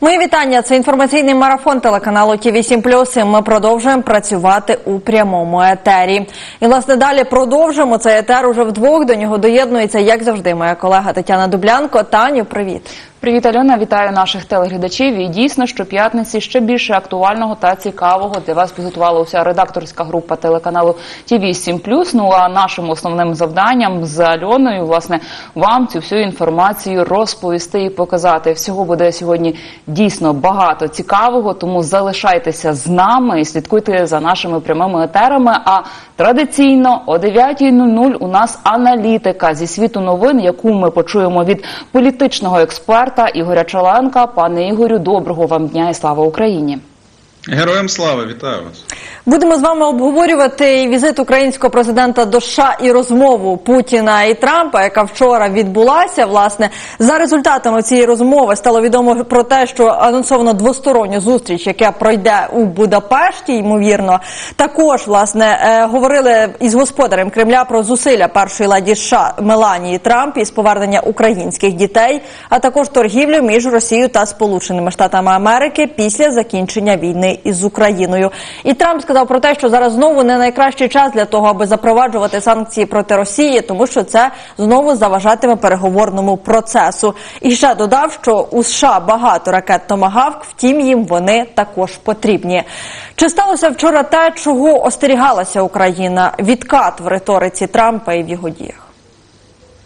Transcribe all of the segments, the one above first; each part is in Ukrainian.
Мої вітання. Це інформаційний марафон телеканалу Ті 7 І Ми продовжуємо працювати у прямому етері. І власне далі продовжимо цей етер уже вдвох. До нього доєднується, як завжди, моя колега Тетяна Дублянко. Таню, привіт. Привіт, Альона. Вітаю наших телеглядачів. І дійсно, щоп'ятниці ще більше актуального та цікавого для вас підготувала уся редакторська група телеканалу ТВ 7 Ну а нашим основним завданням з Альоною, власне, вам цю всю інформацію розповісти і показати. Всього буде сьогодні дійсно багато цікавого, тому залишайтеся з нами і слідкуйте за нашими прямими етерами. А традиційно о 9.00 у нас аналітика зі світу новин, яку ми почуємо від політичного експерта Ігоря Чаленка. Пане Ігорю, доброго вам дня і слава Україні. Героям слави, вітаю вас. Будемо з вами обговорювати візит українського президента до США і розмову Путіна і Трампа, яка вчора відбулася. Власне, за результатами цієї розмови стало відомо про те, що анонсовано двосторонню зустріч, яка пройде у Будапешті, ймовірно. Також власне е, говорили із господарем Кремля про зусилля першої леді США Меланії Трамп із повернення українських дітей, а також торгівлю між Росією та Сполученими Штатами Америки після закінчення війни із Україною. І Трамп сказав про те, що зараз знову не найкращий час для того, аби запроваджувати санкції проти Росії, тому що це знову заважатиме переговорному процесу. І ще додав, що у США багато ракет Томагавк, втім їм вони також потрібні. Чи сталося вчора те, чого остерігалася Україна? Відкат в риториці Трампа і в його діях?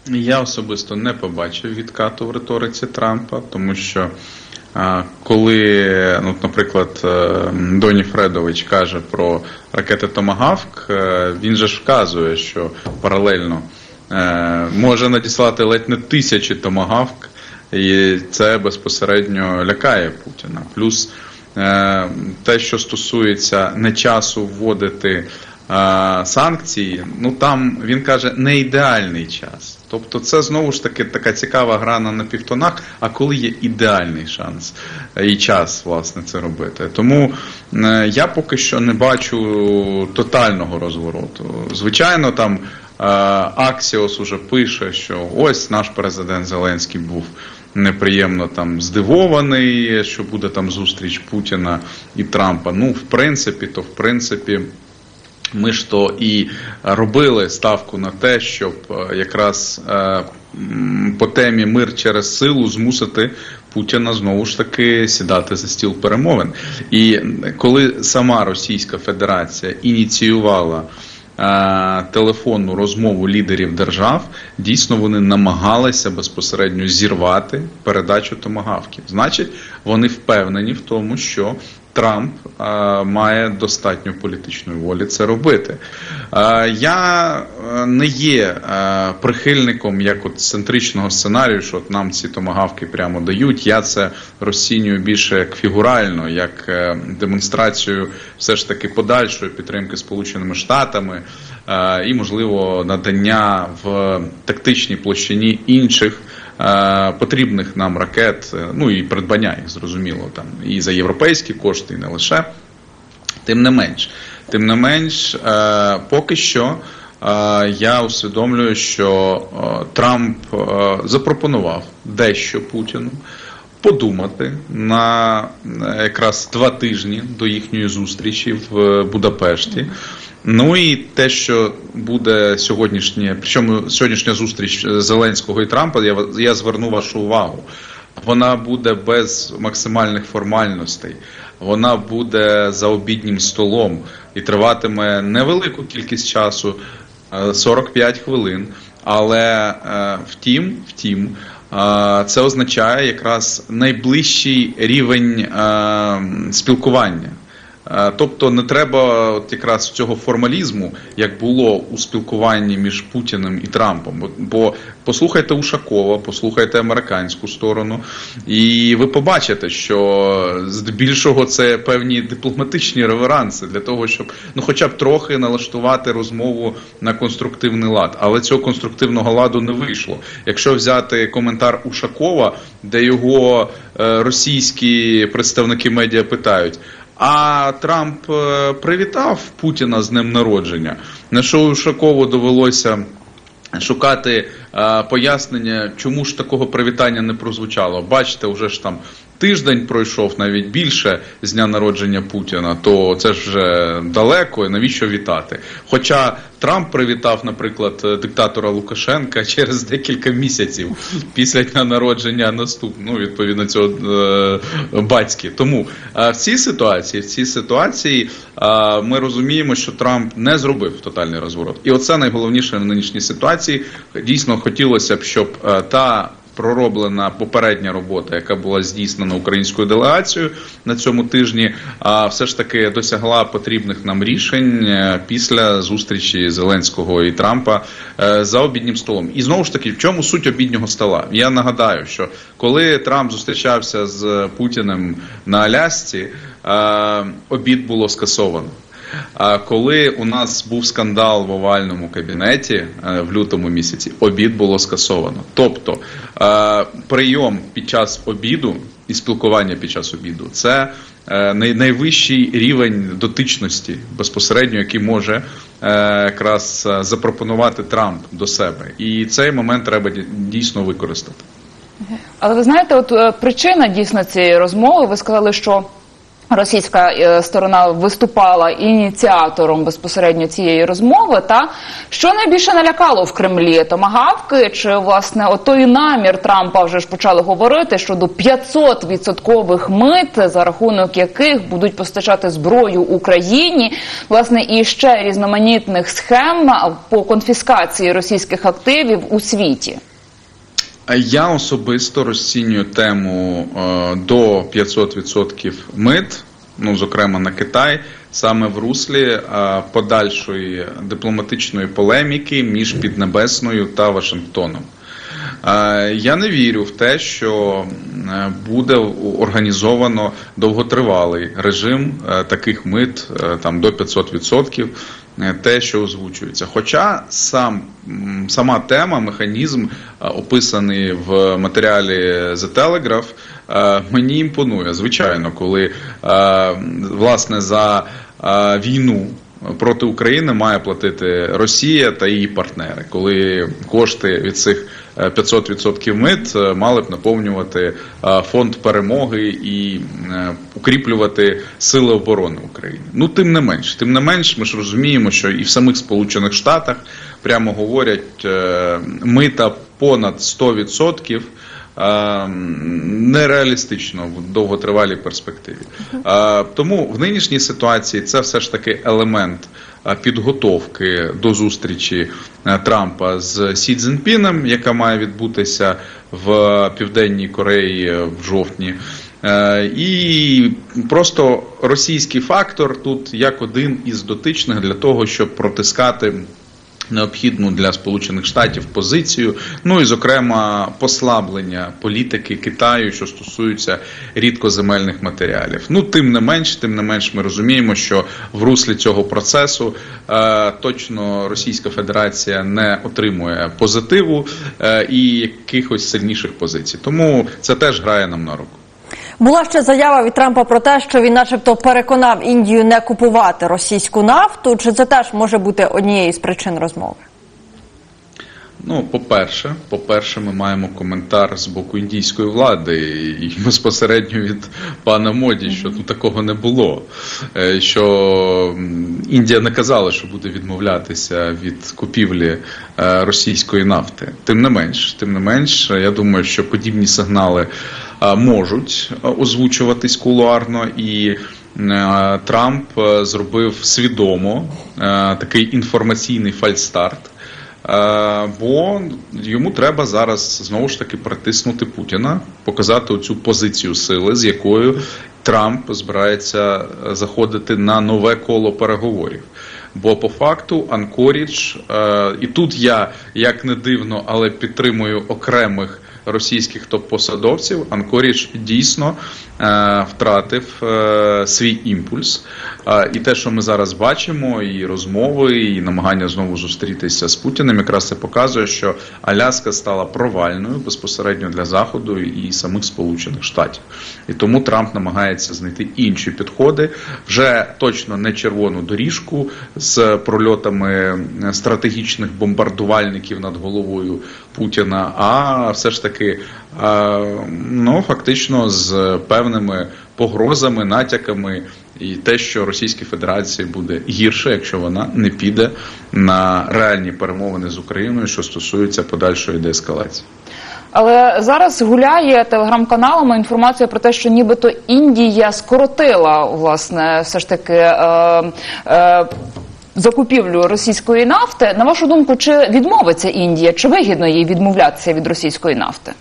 Я особисто не побачив відкату в риториці Трампа, тому що коли, ну, наприклад, е, Доні Фредович каже про ракети Томагавк, е, він же ж вказує, що паралельно е, може надіслати ледь не тисячі Томагавк, і це безпосередньо лякає Путіна. Плюс те, що стосується не часу вводити санкції, ну там він каже не ідеальний час. Тобто це знову ж таки така цікава гра на напівтонах, а коли є ідеальний шанс е, і час власне це робити. Тому е, я поки що не бачу тотального розвороту. Звичайно, там е, Аксіос уже пише, що ось наш президент Зеленський був неприємно там здивований, що буде там зустріч Путіна і Трампа. Ну, в принципі, то в принципі. Ми ж то і робили ставку на те, щоб е, якраз е, по темі мир через силу змусити Путіна знову ж таки сідати за стіл перемовин. І коли сама Російська Федерація ініціювала е, телефонну розмову лідерів держав, дійсно вони намагалися безпосередньо зірвати передачу томагавків. Значить, вони впевнені в тому, що Трамп е, має достатньо політичної волі це робити. Е, я е, не є прихильником як от центричного сценарію, що от нам ці томагавки прямо дають. Я це розцінюю більше як фігурально, як демонстрацію все ж таки подальшої підтримки Сполученими Штатами і, можливо, надання в тактичній площині інших. Е, Потрібних нам ракет, е, ну і придбання їх зрозуміло там і за європейські кошти, і не лише. Тим не менш, тим не менш, е, поки що я усвідомлюю, що Трамп запропонував дещо Путіну подумати на якраз два тижні до їхньої зустрічі в Будапешті. Ну і те, що буде сьогоднішнє, причому сьогоднішня зустріч Зеленського і Трампа, я, я зверну вашу увагу. Вона буде без максимальних формальностей. Вона буде за обіднім столом і триватиме невелику кількість часу, е, 45 хвилин. Але е, втім, втім, е, це означає якраз найближчий рівень е, спілкування. Е, Тобто не треба от якраз цього формалізму, як було у спілкуванні між Путіним і Трампом. Бо- послухайте Ушакова, послухайте американську сторону, і ви побачите, що здебільшого це певні дипломатичні реверанси для того, щоб ну, хоча б трохи налаштувати розмову на конструктивний лад. Але цього конструктивного ладу не вийшло. Якщо взяти коментар Ушакова, де його е, російські представники медіа питають. А Трамп е, привітав Путіна з ним народження. На що Ушакову довелося шукати е, пояснення, чому ж такого привітання не прозвучало. Бачите, вже ж там тиждень пройшов, навіть більше з дня народження Путіна, то це ж вже далеко. і Навіщо вітати? Хоча Трамп привітав, наприклад, е, диктатора Лукашенка через декілька місяців після дня народження наступного, ну, відповідно цього е, батьки. Тому е, в цій ситуації, в цій ситуації ми розуміємо, що Трамп не зробив тотальний розворот. І оце найголовніше в нинішній ситуації. Дійсно хотілося б, щоб та пророблена попередня робота, яка була здійснена українською делегацією на цьому тижні, а все ж таки досягла потрібних нам рішень е, після зустрічі Зеленського і Трампа е, за обіднім столом. І знову ж таки, в чому суть обіднього стола? Я нагадаю, що коли Трамп зустрічався з Путіним на Алясці, е, обід було скасовано. Коли у нас був скандал в овальному кабінеті е, в лютому місяці, обід було скасовано. Тобто е, прийом під час обіду і спілкування під час обіду це е, найвищий рівень дотичності безпосередньо, який може якраз запропонувати Трамп до себе. І цей момент треба дійсно використати. Але ви знаєте, от причина дійсно цієї розмови, ви сказали, що російська е, сторона виступала ініціатором безпосередньо цієї розмови. Та що найбільше налякало в Кремлі? Томагавки чи власне от той намір Трампа вже ж почали говорити щодо 500 відсоткових мит, за рахунок яких будуть постачати зброю Україні, власне, і ще різноманітних схем по конфіскації російських активів у світі. Я особисто розцінюю тему е, до 500% мит, ну зокрема на Китай, саме в руслі е, подальшої дипломатичної полеміки між Піднебесною та Вашингтоном. Е, Я не вірю в те, що буде організовано довготривалий режим таких мит там до 500%, е, те, що озвучується. Хоча сам сама тема, механізм, е, описаний в матеріалі The Telegraph, е, мені імпонує. Звичайно, коли е, власне за е, війну проти України має платити Росія та її партнери, коли кошти від цих е, 500% мит е, мали б наповнювати е, фонд перемоги і е, укріплювати сили оборони України. Ну тим не менш, тим не менш, ми ж розуміємо, що і в самих Сполучених Штатах прямо говорять мита понад 100%. Нереалістично в довготривалій перспективі. Тому в нинішній ситуації це все ж таки елемент підготовки до зустрічі Трампа з Сі Цзіньпіном, яка має відбутися в Південній Кореї в жовтні. І просто російський фактор тут як один із дотичних для того, щоб протискати необхідну для Сполучених Штатів позицію, ну і зокрема послаблення політики Китаю, що стосується рідкоземельних матеріалів. Ну тим не менш, тим не менш, ми розуміємо, що в руслі цього процесу е, точно Російська Федерація не отримує позитиву е, і якихось сильніших позицій. Тому це теж грає нам на руку. Була ще заява від Трампа про те, що він, начебто, переконав Індію не купувати російську нафту. Чи це теж може бути однією з причин розмови? Ну, по-перше, по-перше, ми маємо коментар з боку індійської влади і безпосередньо від пана Моді, що ну такого не було. Е, Що Індія не казала, що буде відмовлятися від купівлі е, російської нафти. Тим не менш, тим не менш, я думаю, що подібні сигнали можуть е, озвучуватись кулуарно і. е, Трамп е, зробив свідомо е, такий інформаційний фальстарт. Е, Бо йому треба зараз знову ж таки притиснути Путіна, показати оцю позицію сили, з якою Трамп збирається е, заходити на нове коло переговорів. Бо по факту Анкорідж, е, і тут я як не дивно, але підтримую окремих російських топ-посадовців, Анкорідж дійсно е, втратив е, свій імпульс. Е, і те, що ми зараз бачимо, і розмови, і намагання знову зустрітися з Путіним, якраз це показує, що Аляска стала провальною безпосередньо для Заходу і самих Сполучених Штатів. І тому Трамп намагається знайти інші підходи, вже точно не червону доріжку з прольотами стратегічних бомбардувальників над головою Путіна, а все ж таки ну фактично з певними погрозами, натяками. І те, що Російській Федерації буде гірше, якщо вона не піде на реальні перемовини з Україною, що стосується подальшої деескалації. Але зараз гуляє телеграм-каналами інформація про те, що нібито Індія скоротила власне все ж таки е, е, закупівлю російської нафти. На вашу думку, чи відмовиться Індія, чи вигідно їй відмовлятися від російської нафти?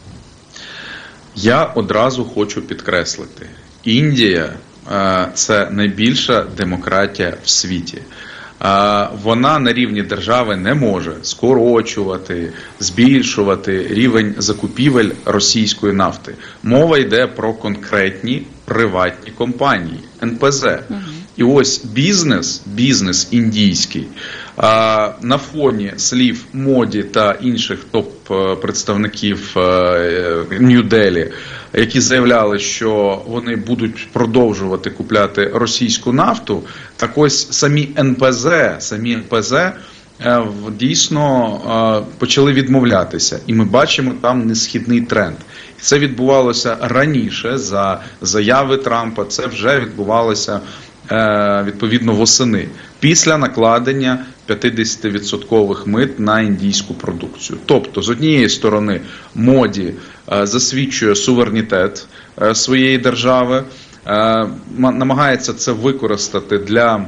Я одразу хочу підкреслити: Індія е, це найбільша демократія в світі. Е, Вона на рівні держави не може скорочувати, збільшувати рівень закупівель російської нафти. Мова йде про конкретні приватні компанії НПЗ. І ось бізнес, бізнес індійський, на фоні слів моді та інших топ-представників Нью-Делі, які заявляли, що вони будуть продовжувати купляти російську нафту, так ось самі НПЗ, самі НПЗ е, дійсно е, почали відмовлятися, і ми бачимо там несхідний тренд. Це відбувалося раніше за заяви Трампа. Це вже відбувалося е, відповідно восени після накладення 50% мит на індійську продукцію. Тобто, з однієї сторони, моді е, засвідчує суверенітет е, своєї держави, е, намагається це використати для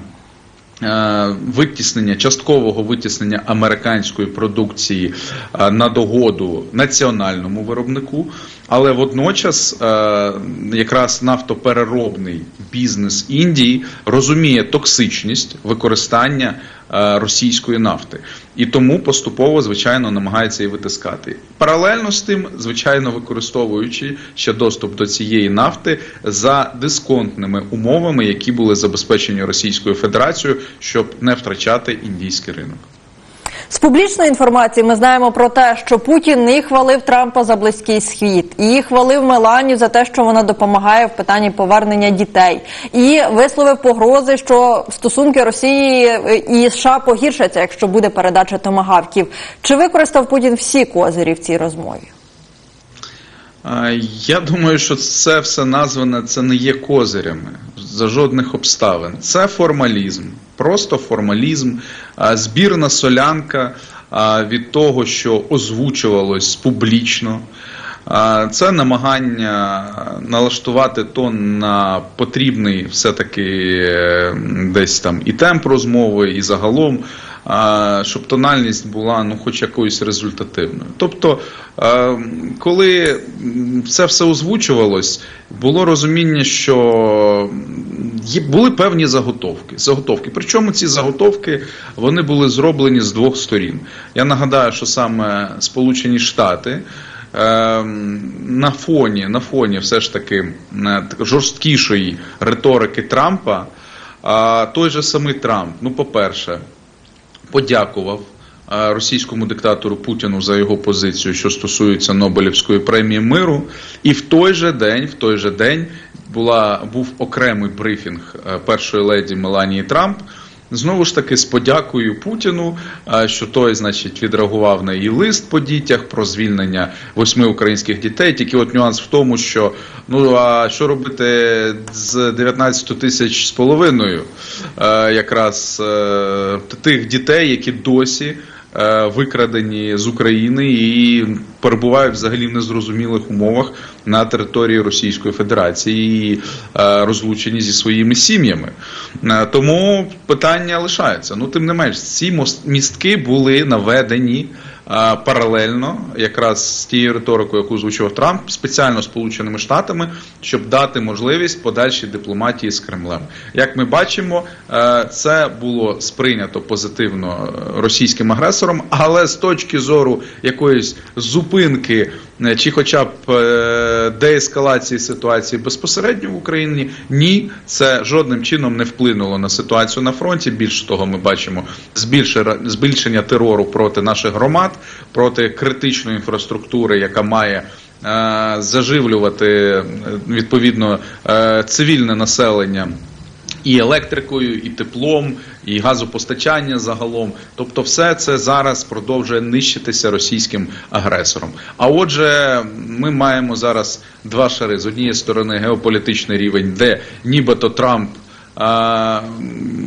е, витіснення, часткового витіснення американської продукції е, на догоду національному виробнику, але водночас е, якраз нафтопереробний бізнес Індії розуміє токсичність використання е, російської нафти і тому поступово, звичайно, намагається її витискати. Паралельно з тим, звичайно, використовуючи ще доступ до цієї нафти за дисконтними умовами, які були забезпечені Російською Федерацією, щоб не втрачати індійський ринок. З публічної інформації ми знаємо про те, що Путін не хвалив Трампа за близький схід, і хвалив Меланію за те, що вона допомагає в питанні повернення дітей, і висловив погрози, що стосунки Росії і США погіршаться, якщо буде передача томагавків. Чи використав Путін всі козирі в цій розмові? Я думаю, що це все назване це не є козирями за жодних обставин. Це формалізм, просто формалізм, збірна солянка від того, що озвучувалось публічно. Це намагання налаштувати тон на потрібний все-таки е, десь там і темп розмови, і загалом, щоб тональність була ну, хоч якоюсь результативною. Тобто, коли це все озвучувалось, було розуміння, що були певні заготовки. заготовки. Причому ці заготовки вони були зроблені з двох сторін. Я нагадаю, що саме Сполучені Штати. Ем, на фоні, на фоні все ж таки е, жорсткішої риторики Трампа, той же самий Трамп, ну, по-перше, подякував е, російському диктатору Путіну за його позицію, що стосується Нобелівської премії миру. І в той же день, в той же день була, був окремий брифінг е, першої леді Меланії Трамп. Знову ж таки, з подякою Путіну, що той, значить, відреагував на її лист по дітях про звільнення восьми українських дітей. Тільки от нюанс в тому, що ну а що робити з 19 тисяч з половиною, якраз е, тих дітей, які досі. Е, Викрадені з України і перебувають взагалі в незрозумілих умовах на території Російської Федерації і е, розлучені зі своїми сім'ями. Е, Тому питання лишається. Ну, тим не менш, ці мостки були наведені паралельно, якраз з тією риторикою, яку звучав Трамп, спеціально Сполученими Штатами, щоб дати можливість подальшій дипломатії з Кремлем. Як ми бачимо, е, це було сприйнято позитивно е, російським агресором, але з точки зору якоїсь зупинки чи, хоча б е, деескалації ситуації безпосередньо в Україні, ні, це жодним чином не вплинуло на ситуацію на фронті. Більше того, ми бачимо збільшення, терору проти наших громад, проти критичної інфраструктури, яка має. е, Заживлювати е, відповідно е, цивільне населення і електрикою, і теплом, і газопостачання загалом. Тобто, все це зараз продовжує нищитися російським агресором. А отже, ми маємо зараз два шари з однієї сторони геополітичний рівень, де нібито Трамп а,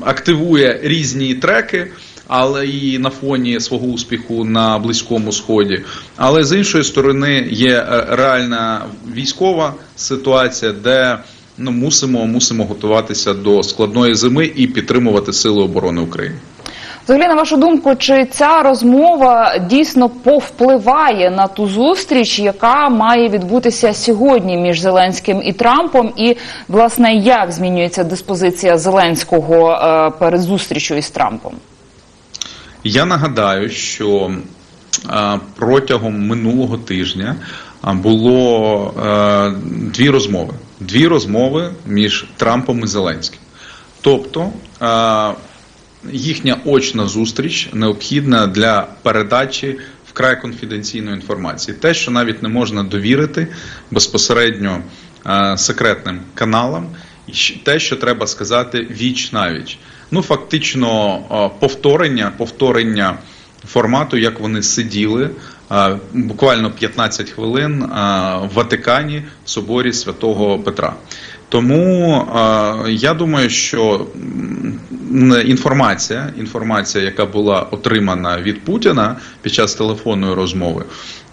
активує різні треки. Але і на фоні свого успіху на близькому сході, але з іншої сторони є е, реальна військова ситуація, де ну мусимо мусимо готуватися до складної зими і підтримувати сили оборони України. Взагалі, на вашу думку, чи ця розмова дійсно повпливає на ту зустріч, яка має відбутися сьогодні між Зеленським і Трампом? І власне як змінюється диспозиція Зеленського е, перед зустрічю із Трампом? Я нагадаю, що протягом минулого тижня було е, дві розмови. Дві розмови між Трампом і Зеленським. Тобто е, їхня очна зустріч необхідна для передачі вкрай конфіденційної інформації. Те, що навіть не можна довірити безпосередньо е, секретним каналам, і те, що треба сказати віч навіч. Ну, фактично, е, повторення, повторення формату, як вони сиділи буквально 15 хвилин в Ватикані в соборі святого Петра. Тому я думаю, що інформація, інформація, яка була отримана від Путіна під час телефонної розмови,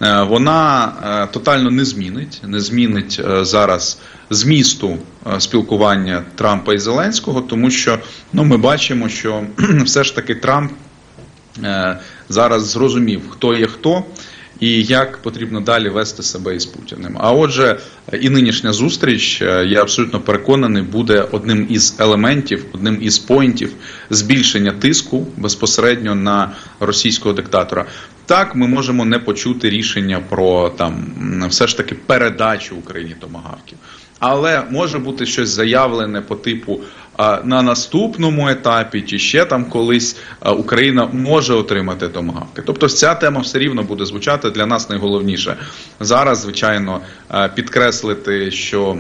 е, вона е, тотально не змінить, не змінить е, зараз змісту спілкування Трампа і Зеленського, тому що ну ми бачимо, що все ж таки Трамп зараз зрозумів, хто є хто. І як потрібно далі вести себе із Путіним. А отже, і нинішня зустріч, е, я абсолютно переконаний, буде одним із елементів, одним із поінтів збільшення тиску безпосередньо на російського диктатора. Так, ми можемо не почути рішення про там все ж таки передачу Україні томагавків. Але може бути щось заявлене по типу на наступному етапі, чи ще там колись Україна може отримати домагавки. Тобто ця тема все рівно буде звучати для нас найголовніше зараз, звичайно, підкреслити, що.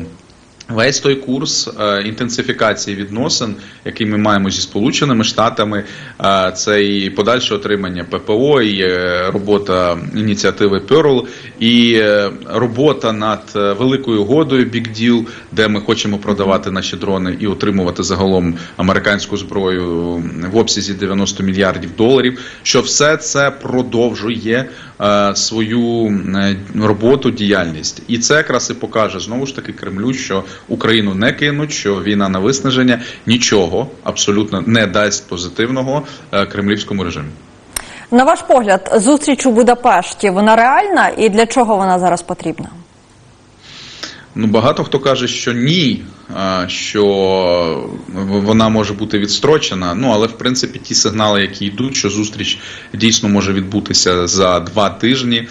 Весь той курс е, інтенсифікації відносин, який ми маємо зі Сполученими Штатами, е, це і подальше отримання ППО, і е, робота ініціативи Pearl, і робота над великою угодою Big Deal, де ми хочемо продавати наші дрони і отримувати загалом американську зброю в обсязі 90 мільярдів доларів. Що все це продовжує свою е, роботу, діяльність, і це якраз і покаже знову ж таки Кремлю, що Україну не кинуть, що війна на виснаження нічого абсолютно не дасть позитивного е, кремлівському режимі. На ваш погляд, зустріч у Будапешті вона реальна і для чого вона зараз потрібна? Ну, багато хто каже, що ні, що вона може бути відстрочена. Ну, але в принципі ті сигнали, які йдуть, що зустріч дійсно може відбутися за два тижні.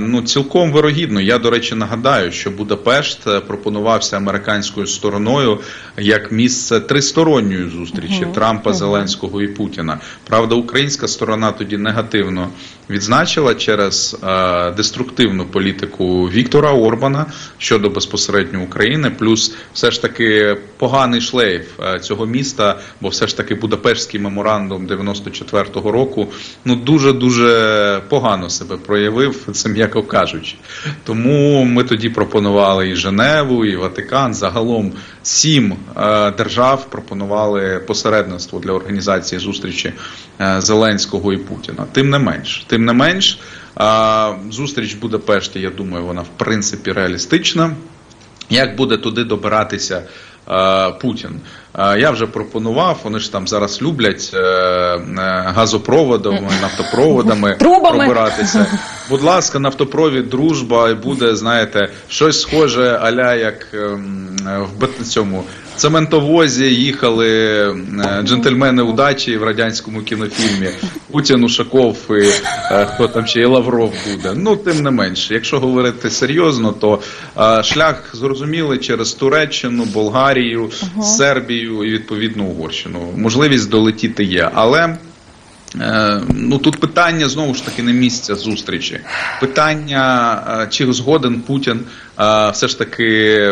Ну, цілком вирогідно. Я, до речі, нагадаю, що Будапешт е, пропонувався американською стороною як місце тристоронньої зустрічі Трампа, Зеленського і Путіна. Правда, українська сторона тоді негативно відзначила через е, деструктивну політику Віктора Орбана щодо безпосередньо України, плюс все ж таки поганий шлейф е, цього міста, бо все ж таки Будапештський меморандум 94-го року ну дуже дуже погано себе проявив, це м'яко кажучи. Тому ми тоді пропонували і Женеву, і Ватикан. Загалом сім е, держав пропонували посередництво для організації зустрічі е, Зеленського і Путіна. Тим не менш, тим не менш, е, зустріч в Будапешті, я думаю, вона в принципі реалістична. Як буде туди добиратися Путін? Я вже пропонував, вони ж там зараз люблять газопроводами, нафтопроводами пробиратися. Будь ласка, нафтопровід, дружба, і буде, знаєте, щось схоже, аля як ем, в цьому цементовозі їхали е, джентльмени удачі в радянському кінофільмі. Путін, Ушаков і е, хто там ще і Лавров буде. Ну, тим не менше, якщо говорити серйозно, то е, шлях зрозумілий через Туреччину, Болгарію, Сербію і відповідно Угорщину. Можливість долетіти є, але. Е, Ну тут питання знову ж таки не місця зустрічі. Питання, е, чи згоден Путін е, все ж таки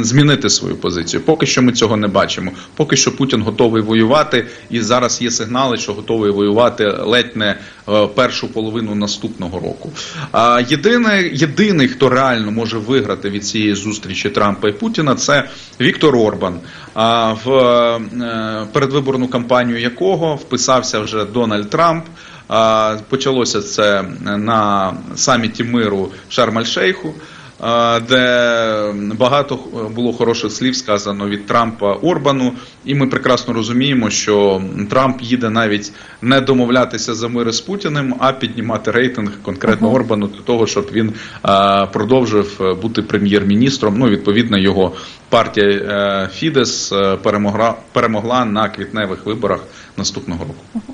змінити свою позицію. Поки що ми цього не бачимо. Поки що Путін готовий воювати, і зараз є сигнали, що готовий воювати ледь не е, першу половину наступного року. А єдине, єдиний, хто реально може виграти від цієї зустрічі Трампа і Путіна, це Віктор Орбан. А в е, передвиборну кампанію якого вписався вже Дональд Трамп. Почалося це на саміті миру Шарм-Аль-Шейху, де багато було хороших слів сказано від Трампа Орбану, і ми прекрасно розуміємо, що Трамп їде навіть не домовлятися за мир з Путіним, а піднімати рейтинг конкретно Орбану для того, щоб він продовжив е, бути прем'єр-міністром. Ну, відповідно, його партія Фідес е, перемогла, перемогла на квітневих виборах наступного року.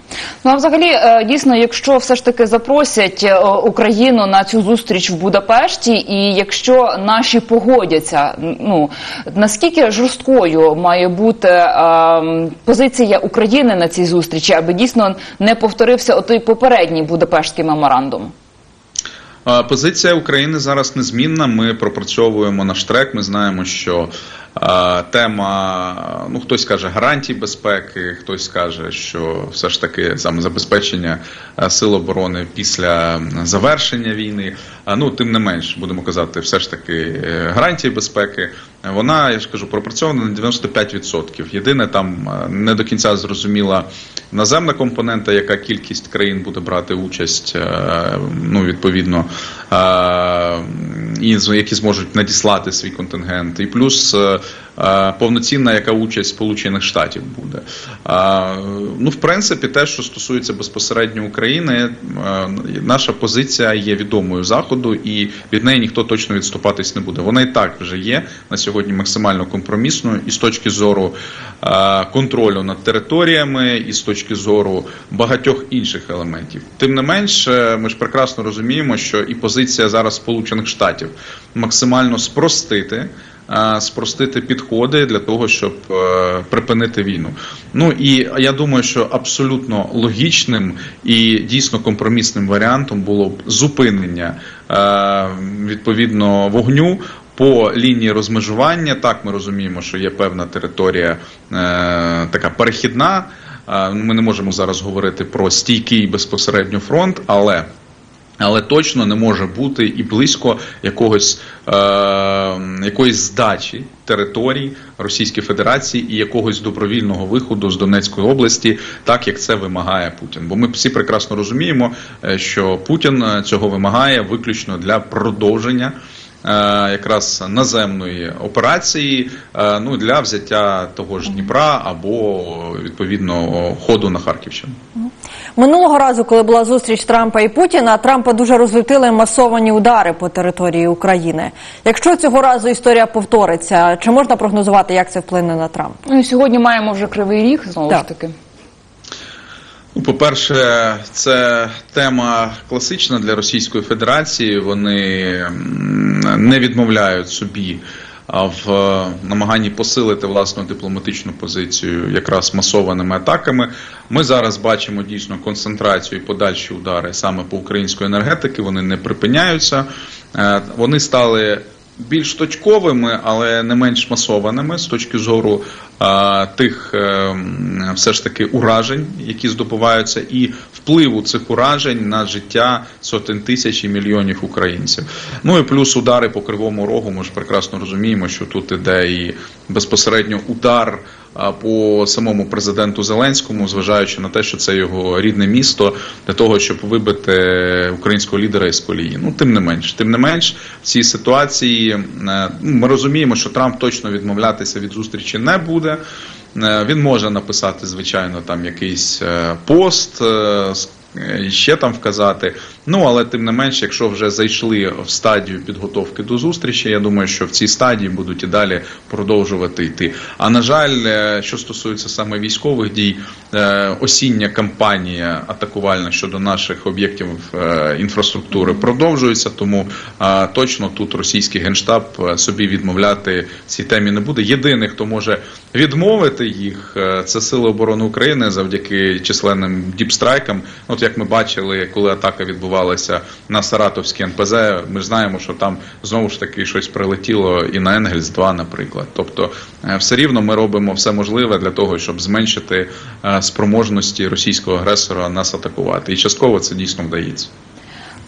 Ну а взагалі, е, дійсно, якщо все ж таки запросять е, Україну на цю зустріч в Будапешті, і якщо наші погодяться, ну наскільки жорсткою має бути е, позиція України на цій зустрічі, аби дійсно не повторився отой попередній Будапештський меморандум? Позиція України зараз незмінна. Ми пропрацьовуємо наш трек. Ми знаємо, що тема, ну хтось каже гарантій безпеки, хтось каже, що все ж таки саме забезпечення сил оборони після завершення війни. А, ну тим не менш, будемо казати, все ж таки е, гарантії безпеки. Вона, я ж кажу, пропрацьована на 95%. Єдине там е, не до кінця зрозуміла наземна компонента, яка кількість країн буде брати участь, е, ну відповідно, е, і які зможуть надіслати свій контингент, і плюс е, повноцінна яка участь Сполучених Штатів буде. Ну, в принципі, те, що стосується безпосередньо України, е, наша позиція є відомою заходу, і від неї ніхто точно відступатись не буде. Вона і так вже є на сьогодні максимально компромісною і з точки зору е, контролю над територіями, і з точки зору багатьох інших елементів. Тим не менш, ми ж прекрасно розуміємо, що і позиція зараз Сполучених Штатів максимально спростити. Е, Спростити підходи для того, щоб е, припинити війну. Ну і я думаю, що абсолютно логічним і дійсно компромісним варіантом було б зупинення е, відповідно вогню по лінії розмежування. Так, ми розуміємо, що є певна територія е, така перехідна. Е, Ми не можемо зараз говорити про стійкий безпосередньо фронт, але але точно не може бути і близько якогось е, якоїсь здачі територій Російської Федерації і якогось добровільного виходу з Донецької області, так як це вимагає Путін. Бо ми всі прекрасно розуміємо, е, що Путін е, цього вимагає виключно для продовження. е, Якраз наземної операції, ну для взяття того ж Дніпра або відповідно ходу на Харківщину. Минулого разу, коли була зустріч Трампа і Путіна, Трампа дуже розлютили масовані удари по території України. Якщо цього разу історія повториться, чи можна прогнозувати, як це вплине на Трампа? Ну сьогодні маємо вже кривий ріг знову Так. ж таки. Ну, по-перше, це тема класична для Російської Федерації. Вони не відмовляють собі в е, намаганні посилити власну дипломатичну позицію якраз масованими атаками. Ми зараз бачимо дійсно концентрацію і подальші удари саме по української енергетики. Вони не припиняються. Е, Вони стали більш точковими, але не менш масованими з точки зору а, тих е, все ж таки уражень, які здобуваються, і впливу цих уражень на життя сотень тисяч і мільйонів українців. Ну і плюс удари по кривому рогу. Ми ж прекрасно розуміємо, що тут іде і безпосередньо удар. По самому президенту Зеленському, зважаючи на те, що це його рідне місто, для того, щоб вибити українського лідера із колії. Ну тим не менш, тим не менш, в цій ситуації е, ну, ми розуміємо, що Трамп точно відмовлятися від зустрічі не буде. Е, Він може написати, звичайно, там якийсь е, пост. Е, Ще там вказати, ну але тим не менш, якщо вже зайшли в стадію підготовки до зустрічі, я думаю, що в цій стадії будуть і далі продовжувати йти. А на жаль, е, що стосується саме військових дій, е, осіння кампанія атакувальна щодо наших об'єктів інфраструктури продовжується. Тому точно тут російський генштаб собі відмовляти цій темі не буде. Єдиний, хто може відмовити їх, це сили оборони України завдяки численним діпстрайкам. От як ми бачили, коли атака відбувалася на Саратовський НПЗ, ми ж знаємо, що там знову ж таки щось прилетіло і на Енгельс 2 наприклад. Тобто, е, все рівно ми робимо все можливе для того, щоб зменшити е, спроможності російського агресора нас атакувати. І частково це дійсно вдається.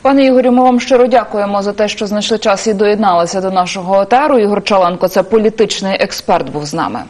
Пане Ігорю, ми вам щиро дякуємо за те, що знайшли час і доєдналися до нашого етеру. Ігор Чаленко, це політичний експерт, був з нами.